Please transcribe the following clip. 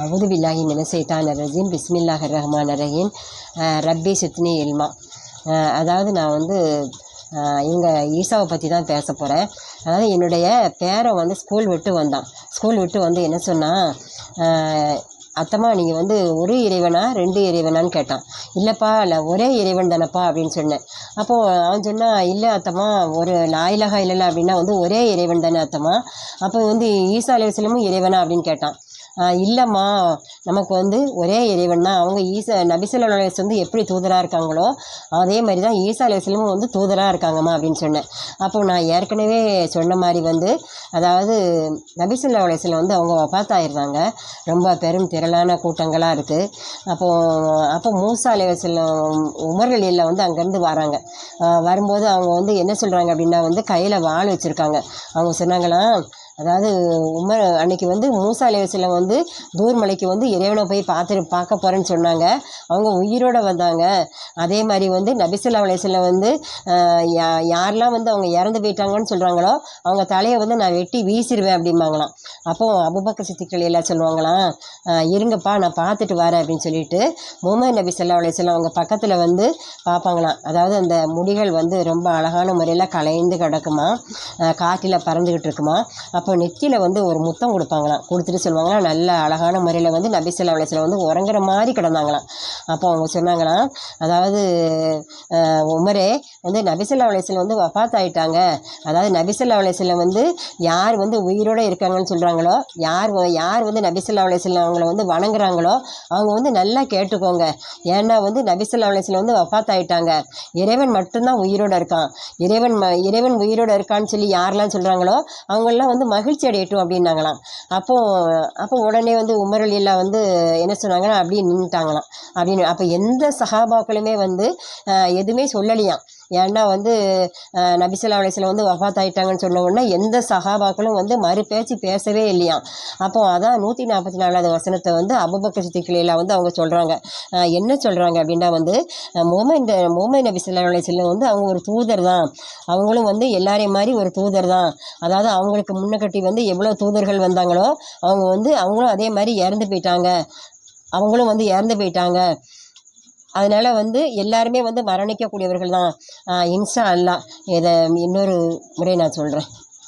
அவுது பில்லாஹி மின சைத்தான் ரஜீம் பிஸ்மில்லாஹ் ரஹ்மான் ரஹீம் ரப்பி சித்னி இல்மா. அதாவது நான் வந்து எங்கள் ஈசாவை பற்றி தான் பேச போகிறேன் அதாவது என்னுடைய பேரன் வந்து ஸ்கூல் விட்டு வந்தான். ஸ்கூல் விட்டு வந்து என்ன சொன்னால் அத்தம்மா நீங்கள் வந்து ஒரு இறைவனா ரெண்டு இறைவனான்னு கேட்டான். இல்லைப்பா இல்லை ஒரே இறைவன் தானப்பா அப்படின்னு சொன்னேன். அப்போது அவன் சொன்னான் இல்லை அத்தம்மா ஒரு லாயிலகா இல்லைல்ல அப்படின்னா வந்து ஒரே இறைவன் தானே அத்தம்மா. அப்போ வந்து ஈசா அலைவசலமும் இறைவனா அப்படின்னு கேட்டான். இல்லைம்மா. நமக்கு வந்து ஒரே இறைவன் தான். அவங்க ஈசா நபிசல் வந்து எப்படி தூதராக இருக்காங்களோ அதே மாதிரி தான் ஈசா அலைவசலமும் வந்து தூதராக இருக்காங்கம்மா அப்படின்னு சொன்னேன். அப்போ நான் ஏற்கனவே சொன்ன மாதிரி வந்து அதாவது நபிசல்லா அலைவசலம் வந்து அவங்க பார்த்தாயிருந்தாங்க ரொம்ப பெரும் திரளான கூட்டங்களாக இருக்குது அப்போது அப்போ மூசா அலைவசல்லம் உமர்களில் வந்து அங்கேருந்து வராங்க. வரும்போது அவங்க வந்து என்ன சொல்கிறாங்க அப்படின்னா வந்து கையில் வாள் வச்சுருக்காங்க. அவங்க சொன்னாங்களாம் அதாவது உமர் அன்னைக்கு வந்து மூசா அலைவசலம் வந்து தூர்மலைக்கு வந்து இறைவனை போய் பார்த்து பார்க்க போகிறேன்னு சொன்னாங்க. அவங்க உயிரோட வந்தாங்க. அதே மாதிரி வந்து நபிசுல்லா அலைவசல்லம் வந்து யா யாரெல்லாம் வந்து அவங்க இறந்து போயிட்டாங்கன்னு சொல்கிறாங்களோ அவங்க தலையை வந்து நான் வெட்டி வீசிடுவேன் அப்படிம்பாங்களாம். அப்போது அபுபக்கர் சித்திக்கள் எல்லாம் சொல்லுவாங்களாம் இருங்கப்பா நான் பார்த்துட்டு வரேன் அப்படின்னு சொல்லிட்டு முகமது நபி சொல்லா அலையம் அவங்க பக்கத்தில் வந்து பார்ப்பாங்களாம். அதாவது அந்த முடிகள் வந்து ரொம்ப அழகான முறையில் கலைந்து கிடக்குமா காற்றில் பறந்துக்கிட்டு இருக்குமா அப்போ நெத்தியில் வந்து ஒரு முத்தம் கொடுப்பாங்களாம். கொடுத்துட்டு சொல்லுவாங்களாம் நல்ல அழகான முறையில் வந்து நபி சொல்லா அலையம் வந்து உறங்குற மாதிரி கிடந்தாங்களாம். அப்போ அவங்க சொன்னாங்களாம் அதாவது உமரே வந்து நபிசல்லா அலையம் வந்து வஃபாத் ஆகிட்டாங்க அதாவது நபிசல்லா அலையம் வந்து யார் வந்து உயிரோடு இருக்காங்கன்னு சொல்கிறாங்களோ யார் யார் வந்து நபிசல்லா அலையம் அவங்கள வந்து வணங்குறாங்களோ அவங்க வந்து நல்லா கேட்டுக்கோங்க. ஏன்னா வந்து நபிசல்லா அலையம் வந்து வஃபாத் ஆகிட்டாங்க இறைவன் மட்டும்தான் உயிரோடு இருக்கான். இறைவன் ம இறைவன் உயிரோடு இருக்கான்னு சொல்லி யாரெல்லாம் சொல்கிறாங்களோ அவங்கெல்லாம் வந்து மகிழ்ச்சி அடையட்டும் அப்படின்னாங்களாம். அப்போ அப்போ உடனே வந்து உமரல் வந்து என்ன சொன்னாங்கன்னா அப்படியே நின்றுட்டாங்களாம் அப்படின்னு. அப்போ எந்த சகாபாக்களுமே வந்து எதுவுமே சொல்லலையாம். ஏன்னா வந்து நபிசல்லா அலிஸ்லாம் வந்து வஃபாத் ஆயிட்டாங்கன்னு சொன்ன உடனே எந்த சகாபாக்களும் வந்து மறு பேச்சு பேசவே இல்லையாம். அப்போ அதான் நூற்றி நாற்பத்தி நாலாவது வசனத்தை வந்து அபுபக்க சுத்திக்கிளையில் வந்து அவங்க சொல்கிறாங்க என்ன சொல்கிறாங்க அப்படின்னா வந்து மோமன் மோமன் நபி சொல்லா அலிஸ்லாம் வந்து அவங்க ஒரு தூதர் தான். அவங்களும் வந்து எல்லாரையும் மாதிரி ஒரு தூதர் தான். அதாவது அவங்களுக்கு முன்னக்கட்டி வந்து எவ்வளோ தூதர்கள் வந்தாங்களோ அவங்க வந்து அவங்களும் அதே மாதிரி இறந்து போயிட்டாங்க. அவங்களும் வந்து இறந்து போயிட்டாங்க. அதனால் வந்து எல்லாருமே வந்து மரணிக்கக்கூடியவர்கள் தான் இன்ஷா அல்லாஹ். இதை இன்னொரு முறை நான் சொல்கிறேன்